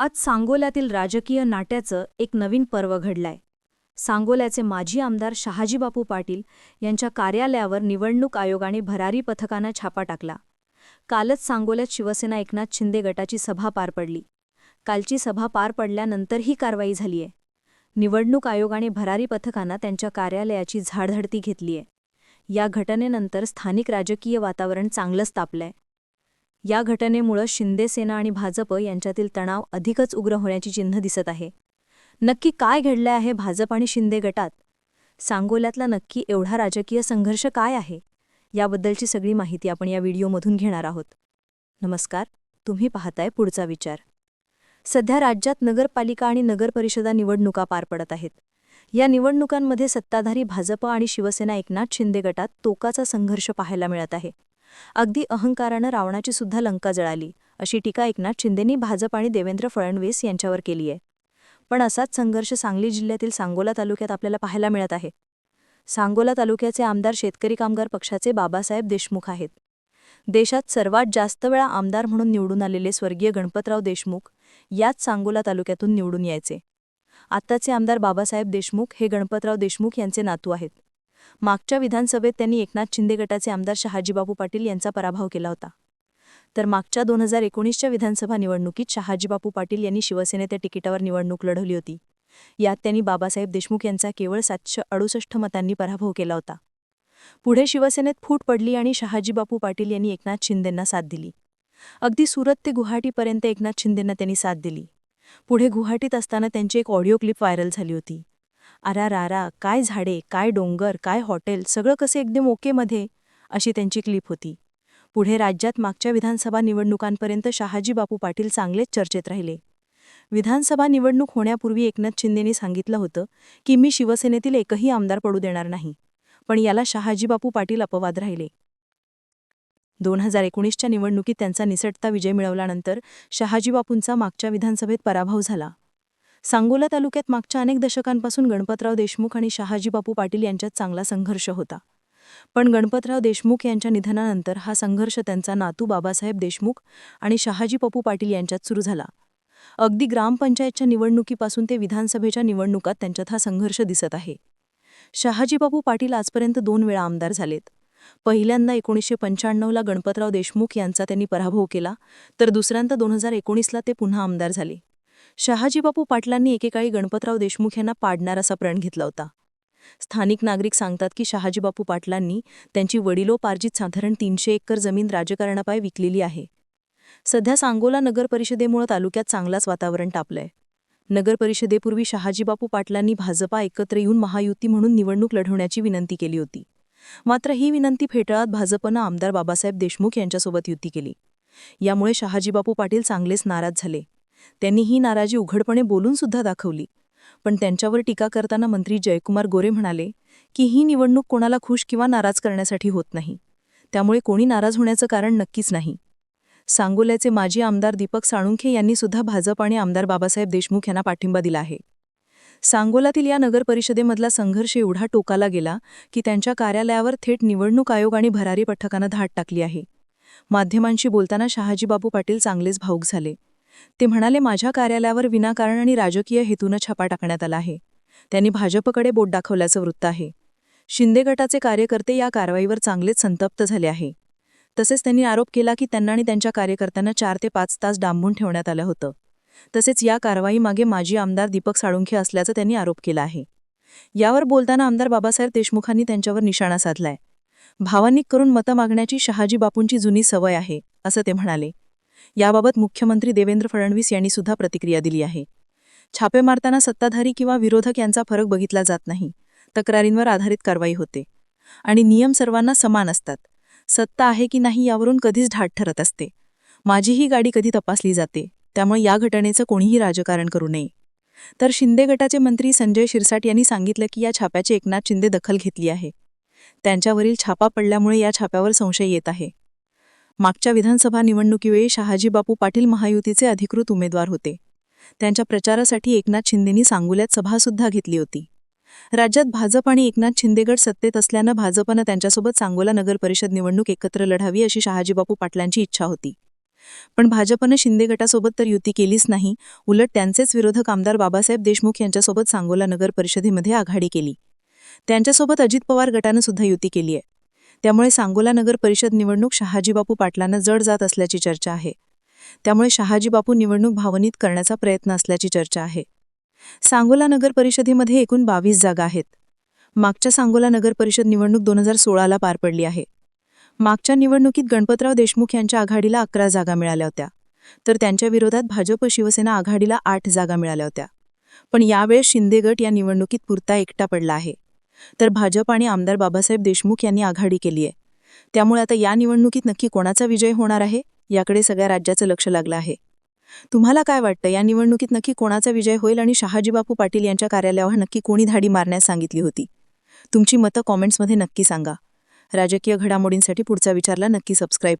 आज सांगोल्यातील राजकीय नाट्याचं एक नवीन पर्व घडलाय. सांगोल्याचे माजी आमदार शहाजीबापू पाटील यांच्या कार्यालयावर निवडणूक आयोगाने भरारी पथकानं छापा टाकला. कालच सांगोल्यात शिवसेना एकनाथ शिंदे गटाची सभा पार पडली. कालची सभा पार पडल्यानंतर ही कारवाई झालीय. निवडणूक आयोगाने भरारी पथकानं त्यांच्या कार्यालयाची झाडधडती घेतलीय. या घटनेनंतर स्थानिक राजकीय वातावरण चांगलंच तापलंय. या घटनेमुळं शिंदेसेना आणि भाजप यांच्यातील तणाव अधिकच उग्र होण्याची चिन्ह दिसत आहे. नक्की काय घडलं आहे भाजप आणि शिंदे गटात? सांगोल्यातला नक्की एवढा राजकीय संघर्ष काय आहे? याबद्दलची सगळी माहिती आपण या व्हिडिओमधून घेणार आहोत. नमस्कार तुम्ही पाहताय पुढचा विचार. सध्या राज्यात नगरपालिका आणि नगरपरिषदा निवडणुका पार पडत आहेत. या निवडणुकांमध्ये सत्ताधारी भाजप आणि शिवसेना एकनाथ शिंदे गटात तोकाचा संघर्ष पाहायला मिळत आहे. अगदी अहंकारानं रावणाची सुद्धा लंका जळाली अशी टीका एकनाथ शिंदेंनी भाजप आणि देवेंद्र फडणवीस यांच्यावर केली आहे. पण असाच संघर्ष सांगली जिल्ह्यातील सांगोला तालुक्यात आपल्याला पाहायला मिळत आहे. सांगोला तालुक्याचे आमदार शेतकरी कामगार पक्षाचे बाबासाहेब देशमुख आहेत. देशात सर्वात जास्त वेळा आमदार म्हणून निवडून आलेले स्वर्गीय गणपतराव देशमुख याच सांगोला तालुक्यातून निवडून यायचे. आत्ताचे आमदार बाबासाहेब देशमुख हे गणपतराव देशमुख यांचे नातू आहेत. मागच्या विधानसभेत त्यांनी एकनाथ शिंदे गटाचे आमदार शहाजीबापू पाटील यांचा पराभव केला होता. तर मागच्या दोन हजार एकोणीसच्या विधानसभा निवडणुकीत शहाजीबापू पाटील यांनी शिवसेनेच्या तिकिटावर निवडणूक लढवली होती. यात त्यांनी बाबासाहेब देशमुख यांचा केवळ सातशे अडुसष्ट मतांनी पराभव केला होता. पुढे शिवसेनेत फूट पडली आणि शहाजीबापू पाटील यांनी एकनाथ शिंदेंना साथ दिली. अगदी सुरत ते गुवाहाटीपर्यंत एकनाथ शिंदेंना त्यांनी साथ दिली. पुढे गुवाहाटीत असताना त्यांची एक ऑडिओ क्लिप व्हायरल झाली होती. आरा रारा काय झाडे काय डोंगर काय हॉटेल सगळं कसे एकदम ओकेमध्ये अशी त्यांची क्लिप होती. पुढे राज्यात मागच्या विधानसभा निवडणुकांपर्यंत शहाजी बापू पाटील चांगलेच चर्चेत राहिले. विधानसभा निवडणूक होण्यापूर्वी एकनाथ शिंदेने सांगितलं होतं की मी शिवसेनेतील एकही आमदार पडू देणार नाही. पण याला शहाजीबापू पाटील अपवाद राहिले. दोन हजार एकोणीसच्या निवडणुकीत त्यांचा निसटता विजय मिळवल्यानंतर शहाजीबापूंचा मागच्या विधानसभेत पराभव झाला. सांगोला तालुक्यात मागच्या अनेक दशकांपासून गणपतराव देशमुख आणि शहाजीबापू पाटील यांच्यात चांगला संघर्ष होता. पण गणपतराव देशमुख यांच्या निधनानंतर हा संघर्ष त्यांचा नातू बाबासाहेब देशमुख आणि शहाजी पप्पू पाटील यांच्यात सुरू झाला. अगदी ग्रामपंचायतच्या निवडणुकीपासून ते विधानसभेच्या निवडणुकात त्यांच्यात हा संघर्ष दिसत आहे. शहाजीबापू पाटील आजपर्यंत दोन वेळा आमदार झालेत. पहिल्यांदा एकोणीसशे पंच्याण्णवला गणपतराव देशमुख यांचा त्यांनी पराभव केला तर दुसऱ्यांदा दोन हजार एकोणीसला ते पुन्हा आमदार झाले. शहाजीबापू पाटलांनी एकेकाळी गणपतराव देशमुख यांना पाडणार असा प्रण घेतला होता. स्थानिक नागरिक सांगतात की शहाजीबापू पाटलांनी त्यांची वडिलोपार्जित साधारण तीनशे एकर जमीन राजकारणापाय विकलेली आहे. सध्या सांगोला नगरपरिषदेमुळे तालुक्यात चांगलाच वातावरण तापलंय. नगरपरिषदेपूर्वी शहाजीबापू पाटलांनी भाजपा एकत्र येऊन महायुती म्हणून निवडणूक लढवण्याची विनंती केली होती. मात्र ही विनंती फेटाळत भाजपनं आमदार बाबासाहेब देशमुख यांच्यासोबत युती केली. यामुळे शहाजीबापू पाटील चांगलेच नाराज झाले. त्यांनी ही नाराजी उघडपणे बोलून सुद्धा दाखवली. पण त्यांच्यावर टीका करताना मंत्री जयकुमार गोरे म्हणाले की ही निवडणूक कोणाला खुश किंवा नाराज करण्यासाठी होत नाही. त्यामुळे कोणी नाराज होण्याचं कारण नक्कीच नाही. सांगोल्याचे माजी आमदार दीपक साळुंखे यांनी सुद्धा भाजप आणि आमदार बाबासाहेब देशमुख यांना पाठिंबा दिला आहे. सांगोलातील या नगरपरिषदेमधला संघर्ष एवढा टोकाला गेला की त्यांच्या कार्यालयावर थेट निवडणूक आयोग आणि भरारी पथकानं धाड टाकली आहे. माध्यमांशी बोलताना शहाजीबाबू पाटील चांगलेच भाऊक झाले. ते म्हणाले माझ्या कार्यालयावर विनाकारण आणि राजकीय हेतूनं छापा टाकण्यात आला आहे. त्यांनी भाजपकडे बोट दाखवल्याचं वृत्त आहे. शिंदे गटाचे कार्यकर्ते या कारवाईवर चांगलेच संतप्त झाले आहे. तसेच त्यांनी आरोप केला की त्यांना आणि त्यांच्या कार्यकर्त्यांना चार ते पाच तास डांबून ठेवण्यात आलं होतं. तसेच या कारवाईमागे माजी आमदार दीपक साळुंखे असल्याचा त्यांनी आरोप केला आहे. यावर बोलताना आमदार बाबासाहेब देशमुखांनी त्यांच्यावर निशाणा साधलाय. भावानिक करून मतं मागण्याची शहाजी बापूंची जुनी सवय आहे असं ते म्हणाले. याबाबत मुख्यमंत्री देवेंद्र फडणवीस यांनी सुद्धा प्रतिक्रिया दिली आहे. छापे मारताना सत्ताधारी किंवा विरोधक यांचा फरक बघितला जात नाही. तक्रारींवर आधारित कारवाई होते. आणि नियम सर्वांना समान असतात. सत्ता आहे की नाही यावरून कधीच ढाट ठरत असते. माझीही गाडी कधी तपासली जाते? त्यामुळे या घटनेचं कोणीही राजकारण करू नये. तर शिंदे गटाचे मंत्री संजय शिरसाट यांनी सांगितलं की या छाप्याची एकनाथ शिंदे दखल घेतली आहे. त्यांच्यावरील छापा पडल्यामुळे या छाप्यावर संशय येत आहे. मागच्या विधानसभा निवडणुकीवेळी शहाजीबापू पाटील महायुतीचे अधिकृत उमेदवार होते. त्यांच्या प्रचारासाठी एकनाथ शिंदेनी सांगोल्यात सभासुद्धा घेतली होती. राज्यात भाजप आणि एकनाथ शिंदेगड सत्तेत असल्यानं भाजपनं त्यांच्यासोबत सांगोला नगर परिषद निवडणूक एकत्र लढावी अशी शहाजीबापू पाटलांची इच्छा होती. पण भाजपनं शिंदे गटासोबत तर युती केलीच नाही उलट त्यांचेच विरोधक आमदार बाबासाहेब देशमुख यांच्यासोबत सांगोला नगर परिषदेमध्ये आघाडी केली. त्यांच्यासोबत अजित पवार गटानं सुद्धा युती केली आहे त्यामुळे सांगोला नगर परिषद निवडणूक शहाजीबापू पाटलांना जड जात असल्याची चर्चा आहे. त्यामुळे शहाजीबापू निवडणूक भावनित करण्याचा प्रयत्न असल्याची चर्चा आहे. सांगोला नगर परिषदेमध्ये एकूण बावीस जागा आहेत. मागच्या सांगोला नगर परिषद निवडणूक दोन हजार सोळाला पार पडली आहे. मागच्या निवडणुकीत गणपतराव देशमुख यांच्या आघाडीला अकरा जागा मिळाल्या होत्या. तर त्यांच्या विरोधात भाजप शिवसेना आघाडीला आठ जागा मिळाल्या होत्या. पण यावेळेस शिंदे गट या निवडणुकीत पुरता एकटा पडला आहे. तर भाजप आणि आमदार बाबासाहेब देशमुख यांनी आघाडी केली आहे. त्यामुळे आता या निवडणुकीत नक्की कोणाचा विजय होणार आहे याकडे सगळ्या राज्याचं लक्ष लागलं आहे. तुम्हाला काय वाटतं या निवडणुकीत नक्की कोणाचा विजय होईल आणि शहाजीबापू पाटील यांच्या कार्यालयावर नक्की कोणी धाडी मारण्यास सांगितली होती? तुमची मतं कॉमेंट्समध्ये नक्की सांगा. राजकीय घडामोडींसाठी पुढचा विचारला नक्की सबस्क्राईब